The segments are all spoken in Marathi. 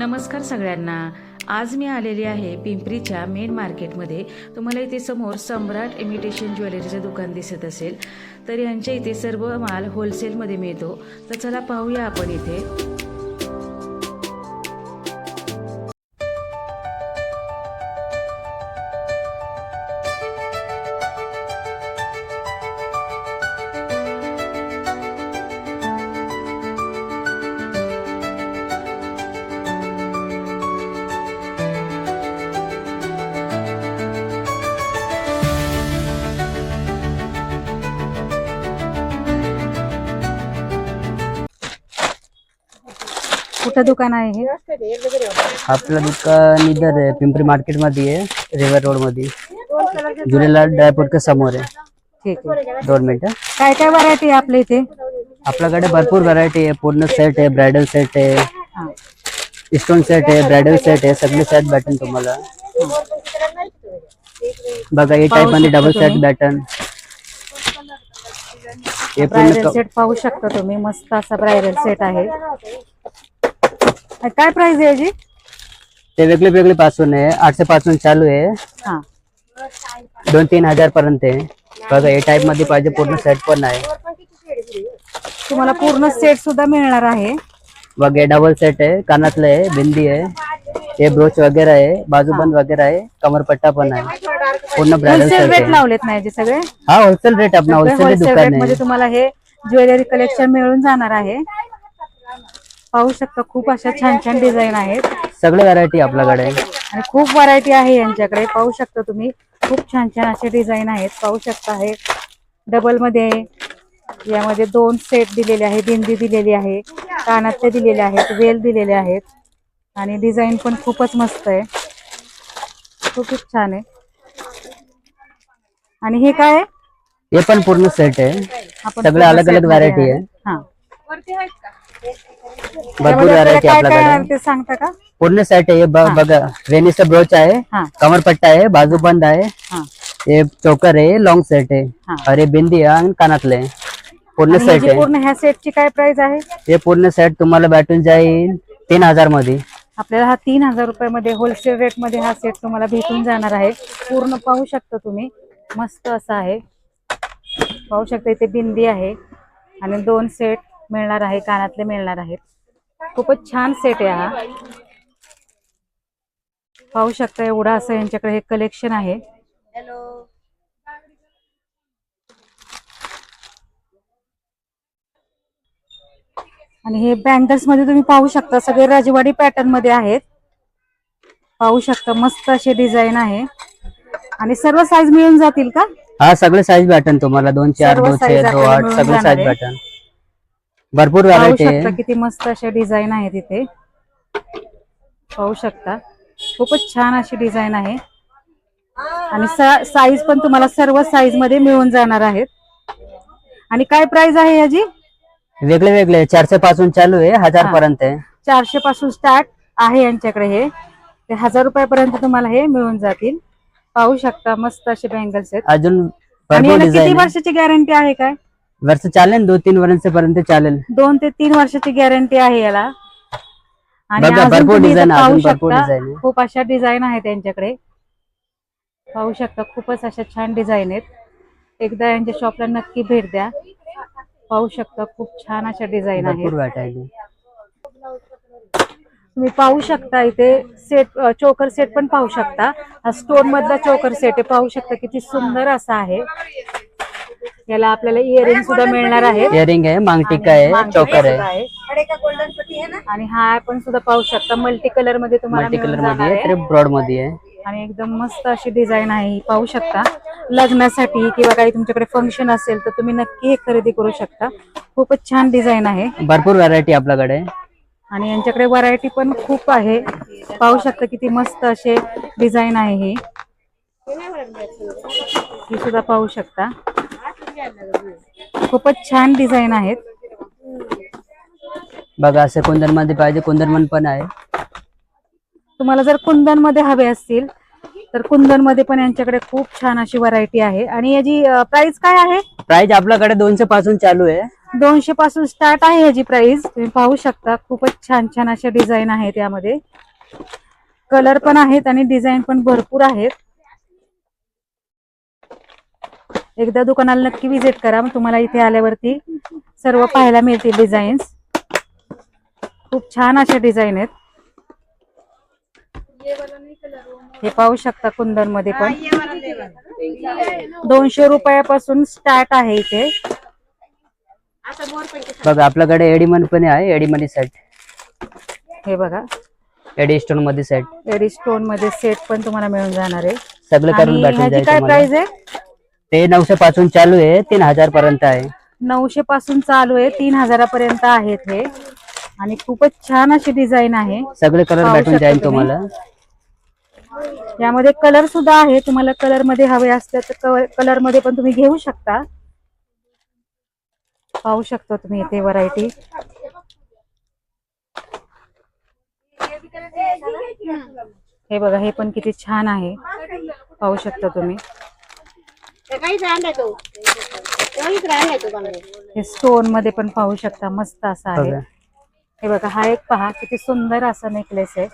नमस्कार सगळ्यांना. आज मी आलेली आहे पिंपरीच्या मेन मार्केटमध्ये. तुम्हाला इथे समोर सम्राट इमिटेशन ज्वेलरीचं दुकान दिसत असेल. तर यांच्या इथे सर्व माल होलसेलमध्ये मिळतो. तर चला पाहूया आपण इथे. कुठं दुकान आहे हे? आपलं दुकान इधर आहे पिंपरी मार्केट मध्ये आहे रिव्हर रोड मध्ये झुलेलाल ड्रायफ्रूट के समोर आहे. ठीक आहे. दोन मिनिटं. काय काय व्हरायटी आहे आपल्या इथे? आपल्याकडे भरपूर व्हरायटी आहे. पूर्ण सेट आहे ब्रायडल सेट आहे. स्टोन सेट आहे ब्रायडल सेट आहे. सगळे सेट भेटेल तुम्हाला. बघा हे टाइप मध्ये डबल सेट भेटन. हे ब्रायडल सेट पाहू शकता तुम्ही. मस्त असा ब्रायडल सेट आहे. काय प्राइस आहे याची? ते वेगळे वेगळे पासून आहे. आठशे पासून चालू आहे. हा. दोन तीन हजार पर्यंत आहे. बघा हे टाइपमध्ये पाहिजे पूर्ण सेट पण आहे. तुम्हाला पूर्ण सेट सुद्धा मिळणार आहे. बघ हे डबल सेट आहे. कानातलं आहे बिंदी आहे. हे ब्रोच वगैरे आहे. बाजूबंद वगैरे आहे. कमरपट्टा पण आहे. पूर्ण होलसेल सेट रेट आहे. लावलेत ना याचे सगळे? हा होलसेल रेट आपला होलसेल होलसेल रेटमध्ये आहे. तुम्हाला हे ज्वेलरी कलेक्शन मिळून जाणार आहे. पाहू शकता खूप अशा छान छान डिझाईन आहेत. सगळे व्हरायटी आपल्याकडे. आहे. आणि खूप व्हरायटी आहे यांच्याकडे. पाहू शकता तुम्ही खूप छान छान असे डिझाईन आहेत. पाहू शकता हे डबलमध्ये आहे. यामध्ये दोन सेट दिलेले आहे बिंदी दिलेली आहे कानातले दिलेले आहेत वेल दिलेले आहेत. आणि डिझाईन पण खूपच मस्त आहे. खूपच छान आहे. आणि हे काय आहे? हे पण पूर्ण सेट आहे. सगळे अलग अलग व्हरायटी आहे. हा. भरपूर व्हरायटी आपल्याकडे. सांगता का? पूर्ण सेट आहे. बघा वेणीचा ब्रोच आहे कमरपट्टा आहे बाजूबंद आहे. हा. चोकर आहे लॉंग सेट आहे. अरे बिंदी आणि कानातले आहे. पूर्ण सेट आहे. पूर्ण ह्या सेटची काय प्राइस आहे? हे पूर्ण सेट तुम्हाला भेटून जाईल तीन हजारमध्ये आपल्याला हा तीन हजार रुपयामध्ये होलसेल रेटमध्ये हा सेट तुम्हाला भेटून जाणार आहे. पूर्ण पाहू शकता तुम्ही. मस्त असा आहे. पाहू शकता इथे बिंदी आहे आणि दोन सेट मिळणार आहे कानातले मिळणार आहेत. खूपच छान सेट आहे हा. पाहू शकता एवढा असं यांच्याकडे हे कलेक्शन आहे. आणि हे बँगल्समध्ये तुम्ही पाहू शकता सगळे राजवाडी पॅटर्नमध्ये आहेत. पाहू शकता मस्त असे डिझाईन आहे. आणि सर्व साईज मिळून जातील का? हा सगळे साईज भेटन तुम्हाला दोन चार सर्व दोन size छे दो आपल्याला आठ मिळून सगळे जाणार साईज आहे. भेटन भरपूर पाहू व्हरायटी शकता आहे किती मस्त असे डिझाईन आहेत इथे. पाहू शकता. खूपच छान अशी डिझाईन आहे. आणि साईज पण तुम्हाला सर्व साईजमध्ये मिळून जाणार आहेत. आणि काय प्राइस आहे याची? वेगळे वेगळे चारशे पासून चालू आहे. हजार हा. पर्यंत आहे. चारशे पासून स्टार्ट आहे यांच्याकडे हे. ते हजार रुपयापर्यंत तुम्हाला हे मिळून जातील. पाहू शकता मस्त असे बँगल्स आहेत. अजून आणि भरपूर याला किती डिझाईन वर्षाची गॅरंटी आहे काय? वर्ष चालेल दोन तीन वर्षापर्यंत चालेल. दोन ते तीन वर्षाची गॅरंटी आहे याला. आणि बघा, अजून भरपूर तुम्ही इथं design आहे, पाहू अजून भरपूर शकता. आहे. खूप अशा डिझाईन आहेत त्यांच्याकडे पाहू शकता खूपच अशा छान डिझाईन आहेत. एकदा यांच्या शॉपला नक्की भेट द्या. पाहू शकता खूप छान अशा डिझाईन आहेत. भरपूर तुम्ही पाहू शकता इथे सेट चोकर सेट पण पाहू शकता. हा स्टोन मधला चोकर सेट आहे. पाहू शकता किती सुंदर असा आहे. याला आपल्याला इयरिंग सुद्धा मिळणार आहेत इयरिंग आहे मांगटिका आहे चोकर आहे. आणि हा पण सुद्धा पाहू शकता मल्टी कलरमध्ये तुम्हाला मल्टी कलरमध्ये आहे आहे. ब्रॉडमध्ये आहे. आणि एकदम मस्त अशी डिझाईन आहे पाहू शकता. लग्नासाठी किंवा काही तुमच्याकडे फंक्शन असेल तर तुम्ही नक्की हे खरेदी करू शकता. खूपच छान डिझाईन आहे. भरपूर व्हरायटी आपल्याकडे. आहे. आणि यांच्याकडे व्हरायटी पण खूप आहे. पाहू शकता किती मस्त असे डिझाईन आहे ही सुद्धा पाहू शकता. खूपच छान डिझाईन आहेत. बघा असे कुंदनमध्ये पाहिजे कुंदन पण आहे. तुम्हाला जर कुंदनमध्ये हवे असतील तर कुंदनमध्ये पण यांच्याकडे खूप छान अशी व्हरायटी आहे. आणि याची प्राइस काय आहे? प्राइस आपल्याकडे दोनशे पासून चालू आहे. दोनशे पासून स्टार्ट आहे ह्याची प्राइस तुम्ही पाहू शकता खूपच छान छान अशा डिझाईन आहेत यामध्ये. कलर पण आहेत आणि डिझाईन पण भरपूर आहेत. एकदा दुकानाला नक्की विजिट करा. मग तुम्हाला इथे आल्यावरती सर्व पाहायला मिळतील डिझाईन्स खूप छान अशा डिझाईन आहेत. हे पाहू शकता कुंदनमध्ये पण. दोनशे रुपयापासून स्टार्ट आहे इथे. बघा आपल्याकडे एडी मनी पण आहे एडी मनी सेट हे बघा. एडी स्टोनमध्ये सेट एडी स्टोनमध्ये सेट पण तुम्हाला मिळून जाणार आहे. सगळे करून काय प्राइस आहे? ते नऊशे पासून चालू आहे तीन हजार पर्यंत आहे. नऊशे पासून चालू आहे तीन हजारापर्यंत आहेत हे. आणि खूपच छान अशी डिझाईन आहे. सगळे कलर पाहू भेटून शकता जाईल तुम्ही. तुम्हाला. यामध्ये कलर सुद्धा आहे तुम्हाला कलरमध्ये हवे असले तर कलरमध्ये पण तुम्ही घेऊ शकता. पाहू शकता तुम्ही इथे व्हरायटी हे बघा हे पण किती छान आहे. पाहू शकता तुम्ही. हे स्टोनमध्ये पण पाहू शकता मस्त असं आहे. बघा. हे बघा हा एक पहा किती सुंदर असा नेकलेस आहे.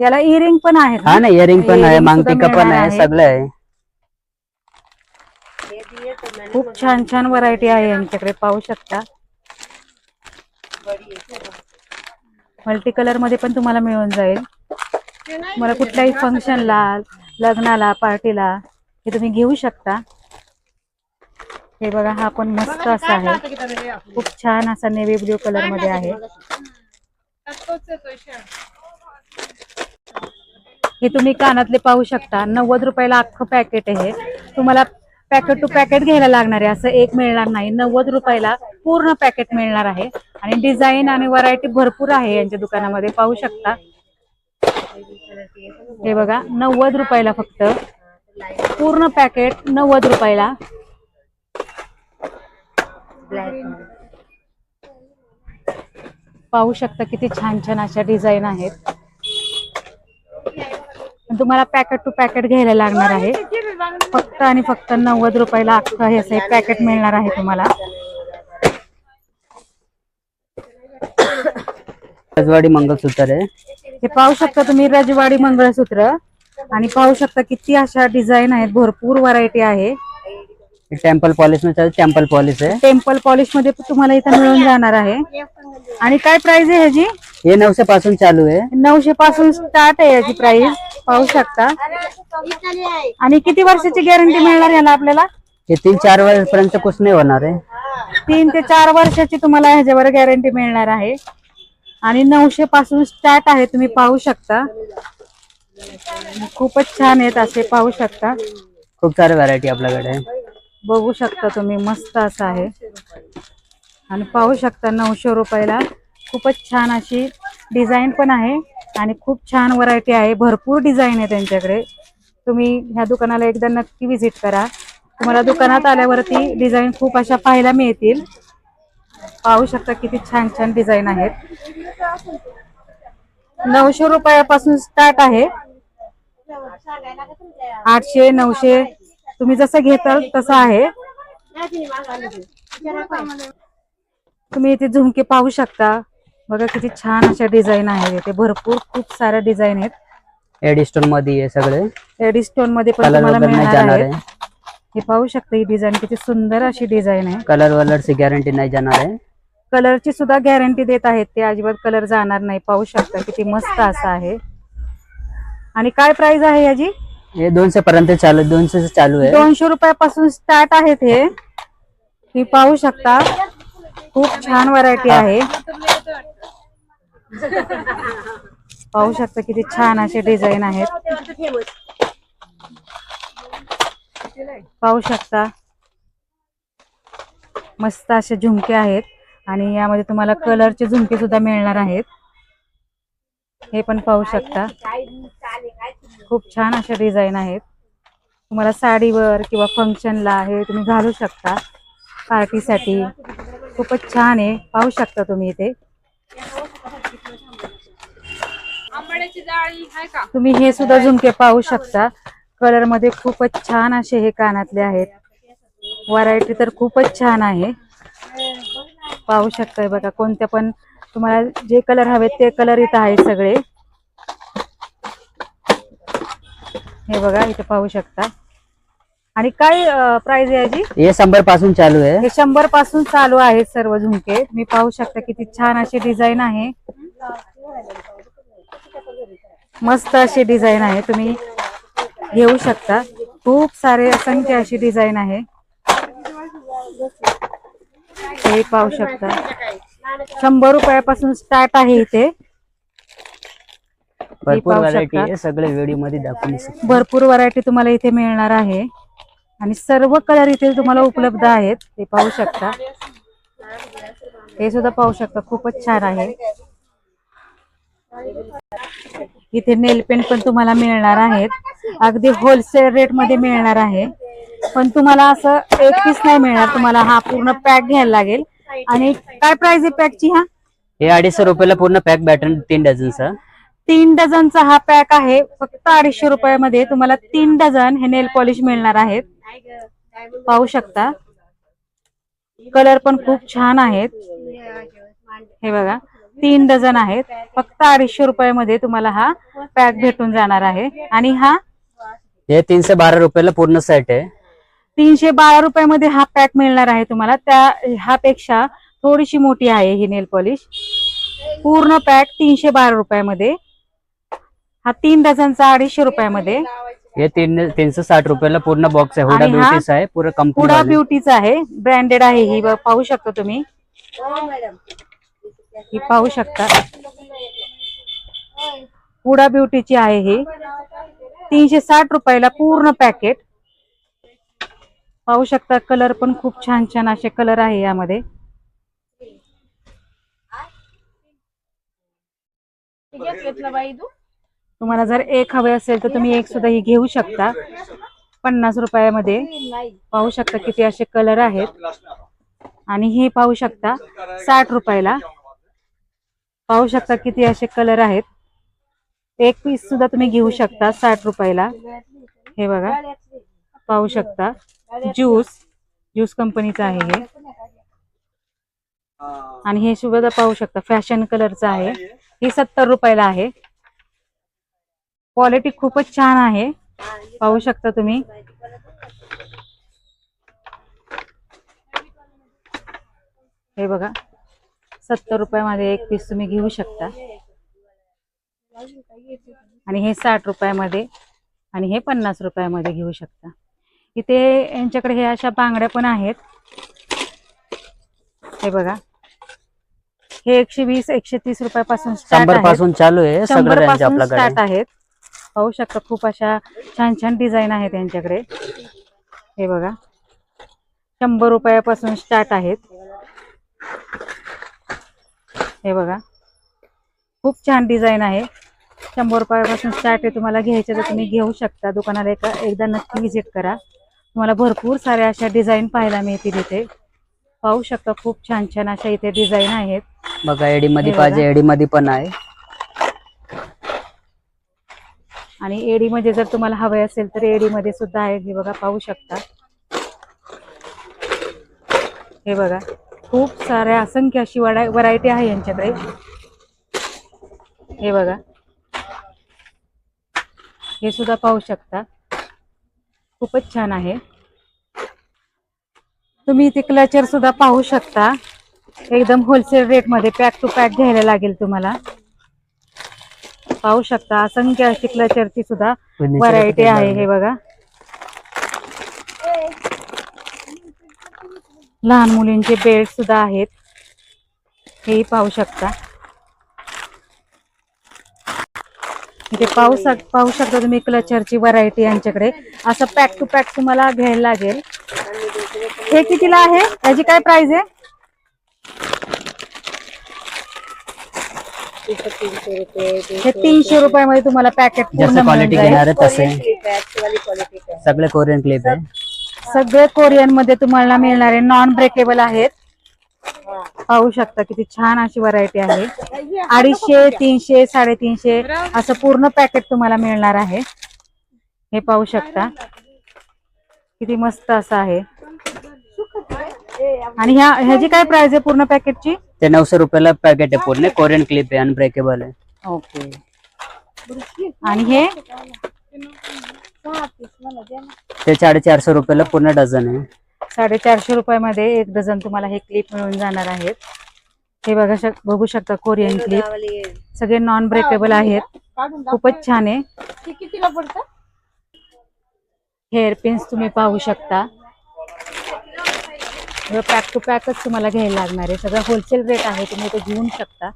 याला इयरिंग पण आहेत हा ना इयरिंग पण आहे Earring मांगटिका सुद्धा पण मिळणार आहे आहे. सगळं आहे. खूप छान छान व्हरायटी आहे यांच्याकडे पाहू शकता. मल्टी कलरमध्ये पण तुम्हाला मिळून जाईल. तुम्हाला कुठल्याही फंक्शनला लग्नाला पार्टीला हे तुम्ही घेऊ शकता. हे बघा हा पण मस्त असा आहे. खूप छान असा नेव्ही ब्ल्यू कलरमध्ये आहे. हे तुम्ही कानातले पाहू शकता. नव्वद रुपयाला अख्खं पॅकेट आहे. तुम्हाला पॅकेट टू पॅकेट घ्यायला लागणार आहे. असं एक मिळणार नाही. नव्वद रुपयाला पूर्ण पॅकेट मिळणार आहे. आणि डिझाईन आणि व्हरायटी भरपूर आहे यांच्या दुकानामध्ये. पाहू शकता. हे बघा नव्वद रुपयाला फक्त. पूर्ण पॅकेट नव्वद रुपयाला. पाहू शकता किती छान छान अशा डिझाईन आहेत. पण तुम्हाला पॅकेट टू पॅकेट घ्यायला लागणार आहे. फक्त आणि फक्त नव्वद रुपयाला अख्खं हे असं पॅकेट मिळणार आहे तुम्हाला. रजवाडी मंगलसूत्र आहे. हे पाहू शकता तुम्ही रजवाडी मंगळसूत्र. आणि पाहू शकता किती अशा डिझाईन आहेत भरपूर व्हरायटी आहे. टेम्पल पॉलिशमध्ये टेम्पल पॉलिश आहे. टेम्पल पॉलिशमध्ये तुम्हाला इथं मिळून जाणार आहे. आणि काय प्राइस आहे ह्याची? हे नऊशे पासून चालू आहे. नऊशे पासून स्टार्ट आहे याची प्राइस पाहू शकता. आणि किती वर्षाची गॅरंटी मिळणार याला आपल्याला? हे तीन चार वर्षपर्यंत कुछ नाही होणार आहे. तीन ते चार वर्षाची तुम्हाला ह्याच्यावर गॅरंटी मिळणार आहे. आणि नऊशे पासून स्टार्ट आहे तुम्ही पाहू शकता. खूपच छान आहेत असे पाहू शकता. खूप सारे व्हरायटी आपल्याकडे. बघू शकता तुम्ही मस्त असं आहे. आणि पाहू शकता नऊशे रुपयाला खूपच छान अशी डिझाईन पण आहे आणि खूप छान व्हरायटी आहे. भरपूर डिझाईन आहे त्यांच्याकडे. तुम्ही ह्या दुकानाला एकदा नक्की विजिट करा. तुम्हाला दुकानात आल्यावरती डिझाईन खूप अशा पाहायला मिळतील. पाहू शकता किती छान छान डिझाईन आहेत. नऊशे रुपयापासून स्टार्ट आहे. आठशे नऊशे तुम्ही जसं घेताल तसं आहे. तुम्ही इथे झुमके पाहू शकता. बघा किती छान अशा डिझाईन आहेत. इथे भरपूर खूप साऱ्या डिझाईन आहेत. एडी स्टोनमध्ये सगळे. एडी स्टोनमध्ये पण तुम्हाला मिळणार आहे. हे पाहू शकता ही डिझाईन किती सुंदर अशी डिझाईन आहे. कलर वलरची गॅरंटी नाही जाणार आहे. कलरची सुद्धा गॅरंटी देत आहेत. ते अजिबात कलर जाणार नाही. पाहू शकता किती मस्त असं आहे. आणि काय प्राइस आहे याची? हे दोनशे पर्यंत चालू दोनशे चालू आहे. दोनशे रुपयापासून स्टार्ट आहेत हे. तुम्ही पाहू शकता. खूप छान व्हरायटी आहे. पाहू शकता किती छान असे डिझाईन आहेत. पाहू शकता. मस्त असे झुमके आहेत आणि यामध्ये तुम्हाला कलरचे झुमके सुद्धा मिळणार आहेत. हे पण पाहू शकता. खूप छान अशा डिझाईन आहेत. तुम्हाला साडीवर किंवा फंक्शनला हे तुम्ही घालू शकता पार्टीसाठी. खूपच छान आहे. पाहू शकता तुम्ही इथे. तुम्ही हे सुद्धा झुमके पाहू शकता. कलरमध्ये खूपच छान असे हे कानातले आहेत. व्हरायटी तर खूपच छान आहे. पाहू शकताय बघा कोणत्या पण तुम्हाला जे कलर हवेत ते कलर इथं आहेत सगळे. हे बघा इथे पाहू शकता. आणि काय प्राइस आहे याची ये शंभरपासून चालू आहे. हे शंभरपासून चालू आहेत सर्व झुमके. मी पाहू शकता किती छान अशी डिझाईन आहे. मस्त अशी डिझाईन आहे. तुम्ही घेऊ शकता. खूप सारे असंख्य अशी डिझाईन आहे. हे पाहू शकता. शंभर रुपयापासून स्टार्ट आहे इथे. भरपूर व्हरायटी सगळे व्हिडिओमध्ये दाखवून. भरपूर व्हरायटी तुम्हाला इथे मिळणार आहे. आणि सर्व कलर इथे तुम्हाला उपलब्ध आहेत. ते पाहू शकता. हे सुद्धा पाहू शकता. खूपच छान आहे. इथे नेल पेंट पण तुम्हाला मिळणार आहेत. अगदी होलसेल रेटमध्ये मिळणार आहे. पण तुम्हाला असं एक पीस नाही मिळणार. तुम्हाला हा पूर्ण पॅक घ्यायला लागेल. आणि काय प्राइस आहे पॅकची हा? हे अडीचशे रुपयाला पूर्ण पॅक बॅटन तीन डझनचा तीन डझनचा हा पॅक आहे. फक्त अडीचशे रुपयामध्ये तुम्हाला तीन डझन हे नेल पॉलिश मिळणार आहेत. पाहू शकता. कलर पण खूप छान आहेत. हे बघा. तीन डझन आहेत. फक्त अडीचशे रुपयामध्ये तुम्हाला हा पॅक भेटून जाणार आहे. आणि हा? हे तीनशे बारा रुपयाला पूर्ण सेट आहे. तीनशे बारा रुपयामध्ये हा पॅक मिळणार आहे तुम्हाला. त्या ह्या पेक्षा थोडीशी मोठी आहे ही नेल पॉलिश पूर्ण पॅक तीनशे बारा रुपयामध्ये. हा तीन डझनचा अडीचशे रुपयामध्ये. हे तीन तीनशे साठ रुपयाला पूर्ण बॉक्स आहे. हुडा आणि हा ब्युटीस आहे. पूर्ण हुडा कंपनी ब्युटीचा आहे. ब्रँडेड आहे ही. पाहू शकता तुम्ही. ही पाहू शकता. हुडा ब्युटीची आहे ही. तीनशे साठ रुपयाला पूर्ण पॅकेट पाहू शकता कलर पण खूप छान छान असे कलर आहे यामध्ये. तुम्हाला जर एक हवे असेल तर तुम्ही एक सुद्धा ही घेऊ शकता. पन्नास रुपयामध्ये. पाहू शकता किती असे कलर आहेत. आणि हे पाहू शकता साठ रुपयाला. पाहू शकता किती असे कलर आहेत. एक पीस सुद्धा तुम्ही घेऊ शकता साठ रुपयाला. हे बघा. पाहू शकता. ज्यूस ज्यूस कंपनीचा आहे हे. आणि हे सुद्धा पाहू शकता फॅशन कलरचं आहे. हे सत्तर रुपयाला आहे. क्वालिटी खूपच छान आहे. पाहू शकता तुम्ही. हे बघा. सत्तर रुपयामध्ये एक पीस तुम्ही घेऊ शकता. आणि हे साठ रुपयामध्ये आणि हे पन्नास रुपयामध्ये घेऊ शकता. इथे यांच्याकडे हे अशा बांगड्या पण आहेत. हे बघा. हे एकशे वीस एकशे तीस रुपयापासून शंभरपासून चालू आहे शंभरपासून स्टार्ट आहेत. पाहू शकता खूप अशा छान छान डिझाईन आहेत त्यांच्याकडे हे बघा. शंभर रुपयापासून स्टार्ट आहेत. हे बघा. खूप छान डिझाईन आहे. शंभर रुपयापासून स्टार्ट आहे. तुम्हाला घ्यायचं तर तुम्ही घेऊ शकता. दुकानाला एका एकदा नक्की व्हिजिट करा. तुम्हाला भरपूर साऱ्या अशा डिझाईन पाहायला मिळतील इथे. पाहू शकता खूप छान छान अशा इथे डिझाईन आहेत. बघा एडी मध्ये पाहिजे. एडी मध्ये पण आहे. आणि एडी मध्ये जर तुम्हाला हवे असेल तर एडी मध्ये सुद्धा आहे. हे बघा पाहू शकता. हे बघा. खूप साऱ्या असंख्य अशी व्हरायटी आहे यांच्याकडे. हे बघा. हे सुद्धा पाहू शकता. खूपच छान आहे. तुम्ही इथे क्लचर सुद्धा पाहू शकता. एकदम होलसेल रेटमध्ये पॅक टू पॅक घ्यायला लागेल तुम्हाला. पाहू शकता. असंख्य अशी क्लचरची सुद्धा व्हरायटी आहे. हे बघा. लहान मुलींचे बेल्ट सुद्धा आहेत. हेही पाहू शकता. इथे पाहू शक पाहू शकता तुम्ही क्लचरची व्हरायटी यांच्याकडे. असं पॅक टू पॅक तुम्हाला घ्यायला लागेल. हे कितीला आहे? याची काय प्राइस आहे? हे तीनशे रुपयामध्ये तुम्हाला पॅकेट पूर्ण क्वालिटी घेणार तसे. सगळे कोरियन क्लिप आहे. सगळे कोरियनमध्ये तुम्हाला मिळणारे नॉन ब्रेकेबल आहेत. पाहू शकता किती छान अशी व्हरायटी आहे. अडीचशे तीनशे साडेतीनशे असं पूर्ण पॅकेट तुम्हाला मिळणार आहे. हे पाहू शकता. किती मस्त असं आहे. आणि ह्या ह्याची काय प्राइस आहे पूर्ण पॅकेटची ते नऊशे रुपयाला पॅकेट आहे पूर्ण. कोरियन क्लिप आहे अनब्रेकेबल आहे. ओके आणि हे? ते साडेचारशे रुपयाला पूर्ण डझन आहे. साडेचारशे रुपयामध्ये एक डझन तुम्हाला हे क्लिप मिळून जाणार आहेत. हे बघा शक बघू शकता कोरियन क्लिप सगळे नॉन ब्रेकेबल आहेत. खूपच छान आहे. हेअर पिन्स तुम्ही पाहू शकता. पॅक टू पॅकच तुम्हाला घ्यायला लागणार आहे. सगळं होलसेल रेट आहे तुम्ही ते घेऊ शकता.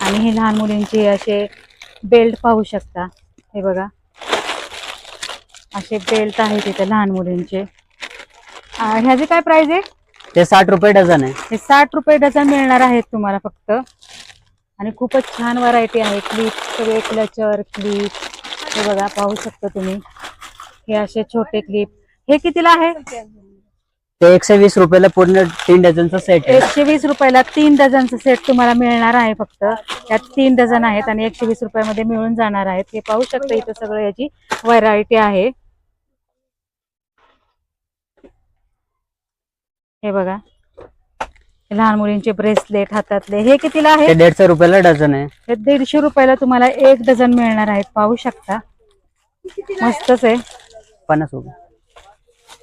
आणि हे लहान मुलींचे असे बेल्ट पाहू शकता. हे बघा. असे बेल्ट आहेत इथे लहान मुलींचे. ह्याची काय प्राइस आहे? ते साठ रुपये डझन आहे. हे साठ रुपये डझन मिळणार आहेत तुम्हाला फक्त. आणि खूपच छान व्हरायटी आहे. क्लिप सगळे क्लचर क्लिप हे बघा पाहू शकता तुम्ही. हे असे छोटे क्लिप हे कितीला आहे? ते एकशे वीस रुपयाला पूर्ण तीन डझनचा सेट आहे. एकशे वीस रुपयाला तीन डझनचं सेट तुम्हाला मिळणार आहे फक्त. यात तीन डझन आहेत आणि एकशे वीस रुपयामध्ये मिळून जाणार आहेत. हे पाहू शकता इथं सगळं याची व्हरायटी आहे. हे बघा. लहान मुलींचे ब्रेसलेट हातातले. हे कितीला आहे? दीडशे रुपयाला डझन आहे. हे दीडशे रुपयाला तुम्हाला एक डझन मिळणार आहेत पाहू शकता. मस्तच आहे. पन्नास रुपये.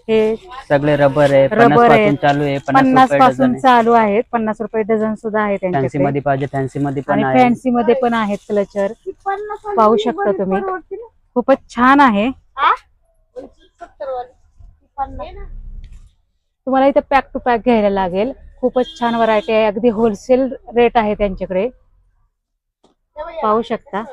हे सगळे रबर आहे रबर आहे. चालू आहे पन्नासपासून चालू आहेत. पन्नास रुपये डझन सुद्धा आहे फॅन्सी मध्ये पाहिजे फॅन्सी मध्ये पण आहे. फॅन्सी मध्ये पण आहेत क्लचर पाहू शकता तुम्ही. खूपच छान आहे. तुम्हाला इथे पॅक टू पॅक घ्यायला लागेल. खूपच छान व्हरायटी आहे. अगदी होलसेल रेट आहे त्यांच्याकडे. पाहू शकता.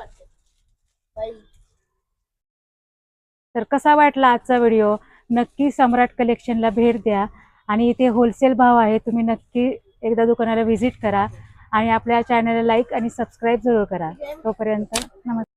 तर कसा वाटला आजचा व्हिडिओ नक्की सम्राट कलेक्शनला भेट द्या. आणि इथे होलसेल भाव आहे तुम्ही नक्की एकदा दुकानाला व्हिजिट करा. आणि आपल्या चॅनलला लाईक आणि सबस्क्राईब जरूर करा. तोपर्यंत नमस्कार.